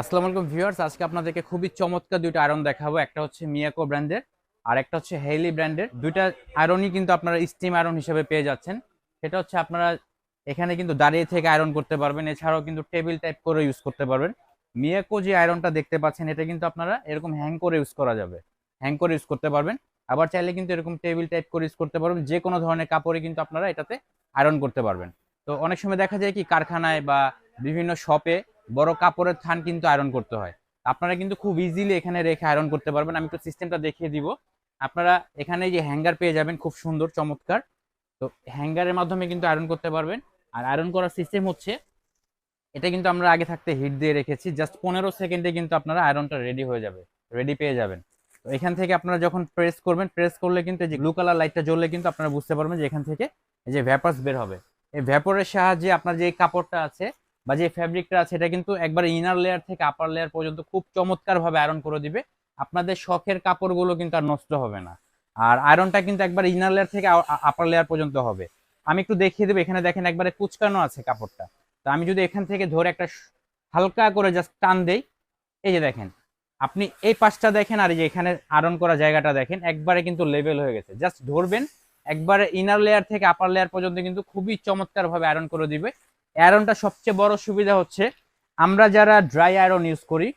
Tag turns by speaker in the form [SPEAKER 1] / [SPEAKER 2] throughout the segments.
[SPEAKER 1] আসসালামু আলাইকুম ভিউয়ার্স, আজকে আপনাদেরকে খুবই চমৎকার দুইটা আয়রন দেখাবো। একটা হচ্ছে মিয়াকো ব্র্যান্ডের আর একটা হচ্ছে হেইলি ব্র্যান্ডের দুইটা আয়রনই কিন্তু আপনারা স্টিম আয়রন হিসেবে পেয়ে যাচ্ছেন। সেটা হচ্ছে আপনারা এখানে কিন্তু দাঁড়িয়ে থেকে আয়রন করতে পারবেন। এছাড়াও কিন্তু টেবিল টাইপ করে ইউজ করতে পারবেন। মিয়াকো যে আয়রনটা দেখতে পাচ্ছেন, এটা কিন্তু আপনারা এরকম হ্যাং করে ইউজ করা যাবে। হ্যাং করে ইউজ করতে পারবেন। আবার চাইলে কিন্তু এরকম টেবিল টাইপ করে ইউজ করতে পারবেন। যে কোনো ধরনের কাপড়ে কিন্তু আপনারা এটাতে আয়রন করতে পারবেন। তো অনেক সময় দেখা যায় কি কারখানায় বা বিভিন্ন শপে বড় কাপড়ের থান কিন্তু আয়রন করতে হয়। আপনারা কিন্তু খুব ইজিলি এখানে রেখে আয়রন করতে পারবেন। আমি একটু সিস্টেমটা দেখিয়ে দিব। আপনারা এখানে যে হ্যাঙ্গার পেয়ে যাবেন, খুব সুন্দর, চমৎকার। তো হ্যাঙ্গারের মাধ্যমে কিন্তু আয়রন করতে পারবেন। আর আয়রন করার সিস্টেম হচ্ছে, এটা কিন্তু আমরা আগে থাকতে হিট দিয়ে রেখেছি। জাস্ট পনেরো সেকেন্ডে কিন্তু আপনারা আয়রনটা রেডি হয়ে যাবে রেডি পেয়ে যাবেন। তো এখান থেকে আপনারা যখন প্রেস করবেন প্রেস করলে কিন্তু এই যে ব্লু কালার লাইটটা জ্বললে কিন্তু আপনারা বুঝতে পারবেন যে এখান থেকে এই যে ভ্যাপার্স বের হবে। এই ভ্যাপরের সাহায্যে আপনার যে কাপড়টা আছে বা যে ফ্যাব্রিকটা আছে, এটা কিন্তু একবার ইনার লেয়ার থেকে আপার লেয়ার পর্যন্ত খুব চমৎকার ভাবে আয়রন করে দিবে। আপনাদের শখের কাপড়গুলো কিন্তু আর নষ্ট হবে না। আর আয়রনটা কিন্তু একবার ইনার লেয়ার থেকে আপার লেয়ার পর্যন্ত হবে। আমি একটু দেখিয়ে দেবো, এখানে দেখেন একবারে কুচকানো আছে কাপড়টা। তো আমি যদি এখান থেকে ধরে একটা হালকা করে জাস্ট টান দেই, এই যে দেখেন, আপনি এই পাশটা দেখেন আর এই যে এখানে আয়রন করা জায়গাটা দেখেন, একবারে কিন্তু লেভেল হয়ে গেছে। জাস্ট ধরবেন, একবারে ইনার লেয়ার থেকে আপার লেয়ার পর্যন্ত কিন্তু খুবই চমৎকার ভাবে আয়রন করে দিবে। আয়রনটা সবচেয়ে বড় সুবিধা হচ্ছে, আমরা যারা ড্রাই আয়রন ইউজ করি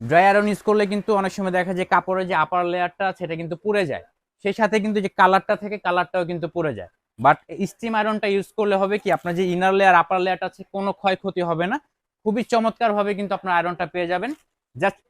[SPEAKER 1] ড্রাই আয়রন ইউজ করলে কিন্তু অনেক সময় দেখা যায় কাপড়ের যে আপার লেয়ারটা সেটা কিন্তু পুড়ে যায়। সেই সাথে কিন্তু যে কালারটা থেকে কালারটাও কিন্তু পুড়ে যায়। বাট স্টিম আয়রনটা ইউজ করলে হবে কি, আপনার যে ইনার লেয়ার আপার লেয়ারটা আছে, কোনো ক্ষয়ক্ষতি হবে না। খুবই চমৎকার ভাবে কিন্তু আপনার আয়রনটা পেয়ে যাবেন। জাস্ট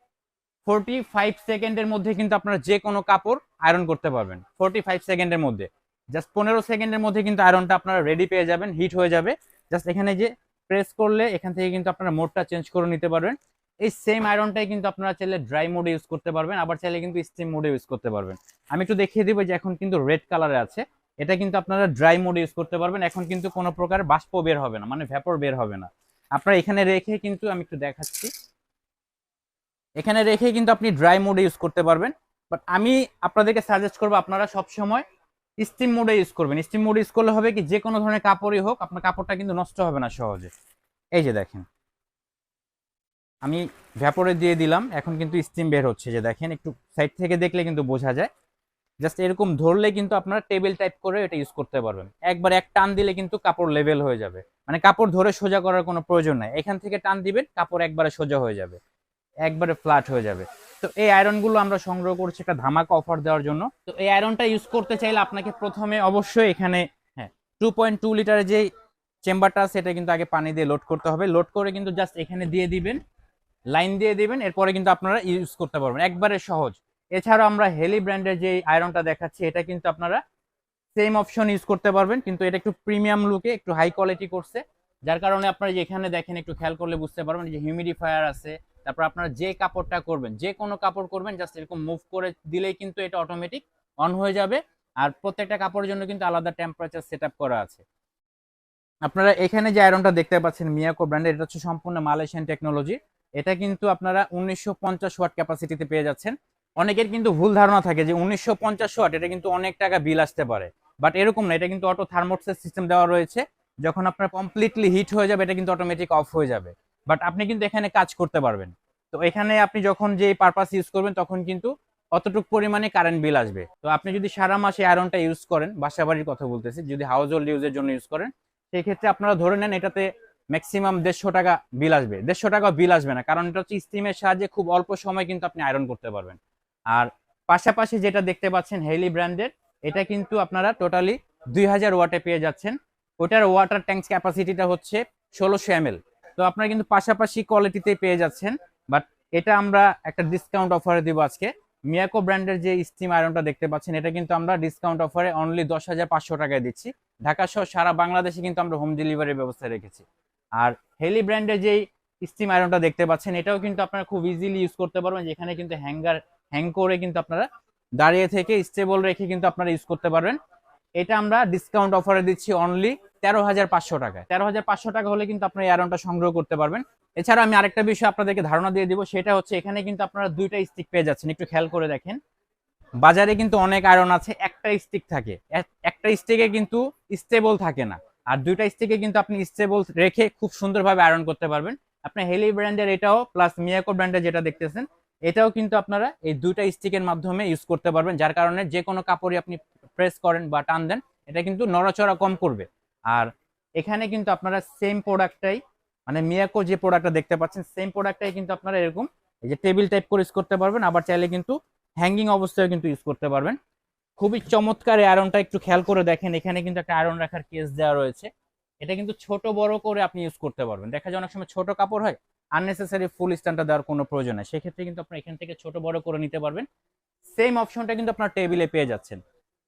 [SPEAKER 1] ফোরটি ফাইভ সেকেন্ডের মধ্যে কিন্তু আপনারা যে কোনো কাপড় আয়রন করতে পারবেন। ফোরটি ফাইভ সেকেন্ডের মধ্যে। জাস্ট পনেরো সেকেন্ডের মধ্যে কিন্তু আয়রনটা আপনারা রেডি পেয়ে যাবেন হিট হয়ে যাবে। জাস্ট এখানে যে প্রেস করলে এখান থেকে কিন্তু আপনারা মোডটা চেঞ্জ করে নিতে পারবেন। এই সেম আয়রনটাই কিন্তু আপনারা চাইলে ড্রাই মোডে ইউজ করতে পারবেন, আবার চাইলে কিন্তু স্টিম মোডে ইউজ করতে পারবেন। আমি একটু দেখিয়ে দিব যে এখন কিন্তু রেড কালারে আছে। এটা কিন্তু আপনারা ড্রাই মোডে ইউজ করতে পারবেন। এখন কিন্তু কোনো প্রকার বাষ্প বের হবে না মানে ভ্যাপর বের হবে না। আপনারা এখানে রেখে কিন্তু আমি একটু দেখাচ্ছি। এখানে রেখে কিন্তু আপনি ড্রাই মোডে ইউজ করতে পারবেন। বাট আমি আপনাদেরকে সাজেস্ট করব আপনারা সবসময় স্টিম মোডে ইউজ করবেন। স্টিম মোডে ইউজ করলে হবে কি যে কোনো ধরনের কাপড়ই হোক, আপনার কাপড়টা কিন্তু নষ্ট হবে না সহজে। এই যে দেখেন। আমি ভ্যাপরে দিয়ে দিলাম, এখন কিন্তু স্টিম বের হচ্ছে। যে দেখেন, একটু সাইড থেকে দেখলে কিন্তু বোঝা যায়। জাস্ট এরকম ধরলে কিন্তু আপনারা টেবিল টাইপ করে এটা ইউজ করতে পারবেন। একবার এক টান দিলে কিন্তু কাপড় লেভেল হয়ে যাবে। মানে কাপড় ধরে সোজা করার কোনো প্রয়োজন নাই। এখান থেকে টান দিবেন, কাপড় একবারে সোজা হয়ে যাবে। একবারে ফ্ল্যাট হয়ে যাবে। তো এই আয়রনগুলো আমরা সংগ্রহ করছি একটা ধামাকা অফার দেওয়ার জন্য। তো এই আয়রনটা ইউজ করতে চাইলে আপনাকে প্রথমে অবশ্যই এখানে হ্যাঁ টু পয়েন্ট টু লিটারের যে চেম্বারটা এটা কিন্তু আগে পানি দিয়ে লোড করতে হবে। লোড করে কিন্তু জাস্ট এখানে দিয়ে দিবেন লাইন দিয়ে দিবেন, এরপরে কিন্তু আপনারা ইউজ করতে পারবেন। একবারে সহজ। এছাড়াও আমরা হেলি ব্র্যান্ডের যে আয়রনটা দেখাচ্ছি, এটা কিন্তু আপনারা সেম অপশন ইউজ করতে পারবেন, কিন্তু এটা একটু প্রিমিয়াম লুকে একটু হাই কোয়ালিটি করছে। যার কারণে আপনারা যে এখানে দেখেন, একটু খেয়াল করলে বুঝতে পারবেন যে হিউমিডিফায়ার আছে তারপর আপনারা যে কাপড়টা করবেন, যে কোনো কাপড় করবেন জাস্ট এরকম মুভ করে দিলেই কিন্তু এটা অটোমেটিক অন হয়ে যাবে। আর প্রত্যেকটা কাপড়ের জন্য কিন্তু আলাদা টেম্পারেচার সেট করা আছে। আপনারা এখানে যে আয়রনটা দেখতে পাচ্ছেন মিয়াকো ব্র্যান্ডের এটা হচ্ছে সম্পূর্ণ মালয়েশিয়ান টেকনোলজি এটা কিন্তু আপনারা উনিশশো পঞ্চাশ ওয়াট ক্যাপাসিটিতে পেয়ে যাচ্ছেন। অনেকের কিন্তু ভুল ধারণা থাকে যে উনিশশো পঞ্চাশ ওয়াট এটা কিন্তু অনেক টাকা বিল আসতে পারে। বাট এরকম না, এটা কিন্তু অটো থার্মোক্সের সিস্টেম দেওয়া রয়েছে। যখন আপনার কমপ্লিটলি হিট হয়ে যাবে, এটা কিন্তু অটোমেটিক অফ হয়ে যাবে। বাট আপনি কিন্তু এখানে কাজ করতে পারবেন। তো এখানে আপনি যখন যে পারপাস ইউজ করবেন, তখন কিন্তু অতটুক পরিমাণে কারেন্ট বিল আসবে। তো আপনি যদি সারা মাসে আয়রনটা ইউজ করেন বাসা বাড়ির কথা বলতেছি, যদি হাউস হোল্ড ইউজের জন্য ইউজ করেন, সেই ক্ষেত্রে আপনারা ধরে নেন এটাতে ম্যাক্সিমাম দেড়শো টাকা বিল আসবে। দেড়শো টাকা বিল আসবে না, কারণ এটা হচ্ছে স্টিমের সাহায্যে খুব অল্প সময় কিন্তু আপনি আয়রন করতে পারবেন। আর পাশাপাশি যেটা দেখতে পাচ্ছেন হেলি ব্র্যান্ডের এটা কিন্তু আপনারা টোটালি দুই হাজার ওয়াটে পেয়ে যাচ্ছেন। ওটার ওয়াটার ট্যাঙ্ক ক্যাপাসিটিটা হচ্ছে ষোলোশো এম তো আপনারা কিন্তু পাশাপাশি কোয়ালিটিতে পেয়ে যাচ্ছেন। বাট এটা আমরা একটা ডিসকাউন্ট অফারে দিব আজকে। মিয়াকো ব্র্যান্ডের যে স্টিম আয়রনটা দেখতে পাচ্ছেন, এটা কিন্তু আমরা ডিসকাউন্ট অফারে অনলি দশ হাজার পাঁচশো টাকায় দিচ্ছি। ঢাকা সহ সারা বাংলাদেশে কিন্তু আমরা হোম ডেলিভারির ব্যবস্থা রেখেছি। আর হেলি ব্র্যান্ডের যেই স্টিম আয়রনটা দেখতে পাচ্ছেন, এটাও কিন্তু আপনারা খুব ইজিলি ইউজ করতে পারবেন। যেখানে কিন্তু হ্যাঙ্গার হ্যাং করে কিন্তু আপনারা দাঁড়িয়ে থেকে স্টেবল রেখে কিন্তু আপনারা ইউজ করতে পারবেন। এটা আমরা ডিসকাউন্ট অফারে দিচ্ছি অনলি তেরো হাজার পাঁচশো টাকা তেরো হাজার পাঁচশো টাকা হলে কিন্তু আপনার এই আয়রনটা সংগ্রহ করতে পারবেন। এছাড়া আমি আরেকটা বিষয় আপনাদেরকে ধারণা দিয়ে দিব, সেটা হচ্ছে এখানে কিন্তু আপনারা দুইটা স্টিক পেয়ে যাচ্ছেন। একটু খেয়াল করে দেখেন। বাজারে কিন্তু অনেক আয়রন আছে, একটা স্টিক থাকে। এক- একটা স্টিকে কিন্তু স্টেবল থাকে না। আর দুইটা স্টিকে কিন্তু আপনি স্টেবল রেখে খুব সুন্দরভাবে আয়রন করতে পারবেন। আপনি হেলি ব্র্যান্ডের এটাও প্লাস মিয়াকো ব্র্যান্ডের যেটা দেখতেছেন, এটাও কিন্তু আপনারা এই দুইটা স্টিকের মাধ্যমে ইউজ করতে পারবেন। যার কারণে যে কোনো কাপড়ই আপনি প্রেস করেন বা টান দেন, এটা কিন্তু নড়াচড়া কম করবে। আর এখানে কিন্তু আপনারা সেম প্রোডাক্টটাই মানে মিয়াকো যে প্রোডাক্টটা দেখতে পাচ্ছেন সেম প্রোডাক্টটাই কিন্তু আপনারা এরকম এই যে টেবিল টাইপ করে ইউজ করতে পারবেন, আবার চাইলে কিন্তু হ্যাঙ্গিং অবস্থায় কিন্তু ইউজ করতে পারবেন। খুবই চমৎকার আয়রনটা একটু খেয়াল করে দেখেন, এখানে কিন্তু একটা আয়রন রাখার কেস দেওয়া রয়েছে। এটা কিন্তু ছোট বড় করে আপনি ইউজ করতে পারবেন। দেখা যায় অনেক সময় ছোট কাপড় হয় আননেসেসারি ফুল স্ট্যান্ডটা দেওয়ার কোনো প্রয়োজন নেই। সেক্ষেত্রে কিন্তু আপনার এখান থেকে ছোট বড় করে নিতে পারবেন। সেম অপশনটা কিন্তু আপনার টেবিলে পেয়ে যাচ্ছেন।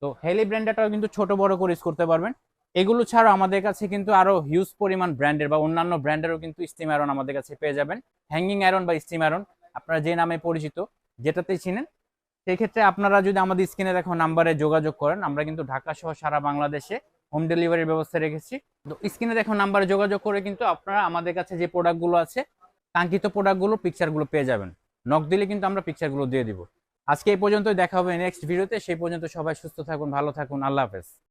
[SPEAKER 1] তো হেলি ব্র্যান্ডটাও কিন্তু ছোট বড় করে ইউজ করতে পারবেন। এগুলো ছাড়াও আমাদের কাছে কিন্তু আরও হিউজ পরিমাণ ব্র্যান্ডের বা অন্যান্য ব্র্যান্ডেরও কিন্তু স্টিম আয়রন আমাদের কাছে পেয়ে যাবেন। হ্যাঙ্গিং আয়রন বা স্টিম আয়রন আপনারা যে নামে পরিচিত, যেটাতেই চিনেন, সেক্ষেত্রে আপনারা যদি আমাদের স্ক্রিনে দেখো নাম্বারে যোগাযোগ করেন, আমরা কিন্তু ঢাকা সহ সারা বাংলাদেশে হোম ডেলিভারির ব্যবস্থা রেখেছি। তো স্ক্রিনে দেখো নাম্বারে যোগাযোগ করে কিন্তু আপনারা আমাদের কাছে যে প্রোডাক্টগুলো আছে, কাঙ্ক্ষিত প্রোডাক্টগুলো পিকচারগুলো পেয়ে যাবেন। নক দিলে কিন্তু আমরা পিকচারগুলো দিয়ে দিব। আজকে এই পর্যন্তই, দেখা হবে নেক্সট ভিডিওতে সেই পর্যন্ত সবাই সুস্থ থাকুন, ভালো থাকুন, আল্লাহ হাফেজ।